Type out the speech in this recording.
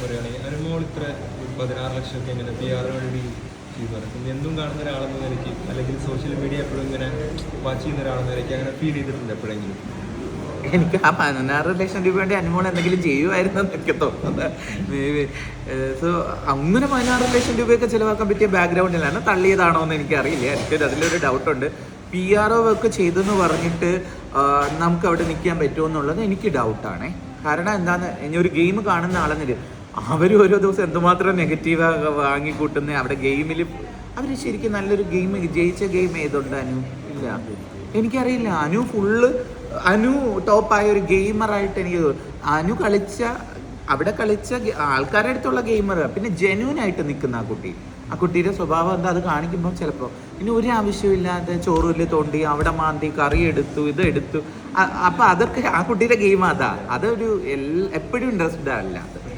പറയുകയാണെങ്കിൽ അനുമോൾ ഇത്ര ഒരു പതിനാറ് ലക്ഷമൊക്കെ ഇങ്ങനെ പി ആർ വഴി ചെയ്തു എന്തും കാണുന്ന ഒരാളെന്ന നിലയ്ക്ക് അല്ലെങ്കിൽ സോഷ്യൽ മീഡിയ എപ്പോഴും ഇങ്ങനെ വാച്ച് ചെയ്യുന്ന ഒരാളെന്ന നിലയ്ക്ക് അങ്ങനെ ഫീൽ ചെയ്തിട്ടുണ്ട് എപ്പോഴെങ്കിലും? എനിക്ക് ആ പതിനാറ് ലക്ഷം രൂപ വേണ്ടി അനുമോൾ എന്തെങ്കിലും ചെയ്യുമായിരുന്നു എന്നൊക്കെ തോന്നുന്നത് സോ അങ്ങനെ പതിനാറ് ലക്ഷം രൂപയൊക്കെ ചിലവാക്കാൻ പറ്റിയ ബാക്ക്ഗ്രൗണ്ടിലാണ് തള്ളിയതാണോ എന്ന് എനിക്കറിയില്ല. എനിക്ക് അതിലൊരു ഡൗട്ടുണ്ട് പി ആർ ഒ വർക്ക് ചെയ്തെന്ന് പറഞ്ഞിട്ട് നമുക്ക് അവിടെ നിൽക്കാൻ പറ്റുമോ എന്നുള്ളത് എനിക്ക് ഡൗട്ടാണ് കാരണം എന്താണെന്ന് ഇനി ഒരു ഗെയിം കാണുന്ന ആളെന്നില്ല അവർ ഓരോ ദിവസം എന്തുമാത്രം നെഗറ്റീവ് വാങ്ങിക്കൂട്ടുന്ന അവിടെ ഗെയിമിൽ അവർ ശരിക്കും നല്ലൊരു ഗെയിം ജയിച്ച ഗെയിം ഏതുണ്ട് അനു? ഇല്ല. എനിക്കറിയില്ല. അനു ഫുള്ള് അനു ടോപ്പായ ഒരു ഗെയിമറായിട്ട് എനിക്ക് അനു കളിച്ച അവിടെ കളിച്ച ആൾക്കാരുടെ അടുത്തുള്ള ഗെയിമർ പിന്നെ ജെന്യൂൻ ആയിട്ട് നിൽക്കുന്ന ആ കുട്ടി. ആ കുട്ടിയുടെ സ്വഭാവം എന്താ? അത് കാണിക്കുമ്പോൾ ചിലപ്പോൾ ഇനി ഒരു ആവശ്യമില്ലാതെ ചോറിൽ തോണ്ടി അവിടെ മാന്തി കറി എടുത്തു ഇത് എടുത്തു. അപ്പം അതൊക്കെ ആ കുട്ടിയുടെ ഗെയിം അതാ. അതൊരു എപ്പോഴും ഇൻട്രസ്റ്റഡ് അല്ല. അത്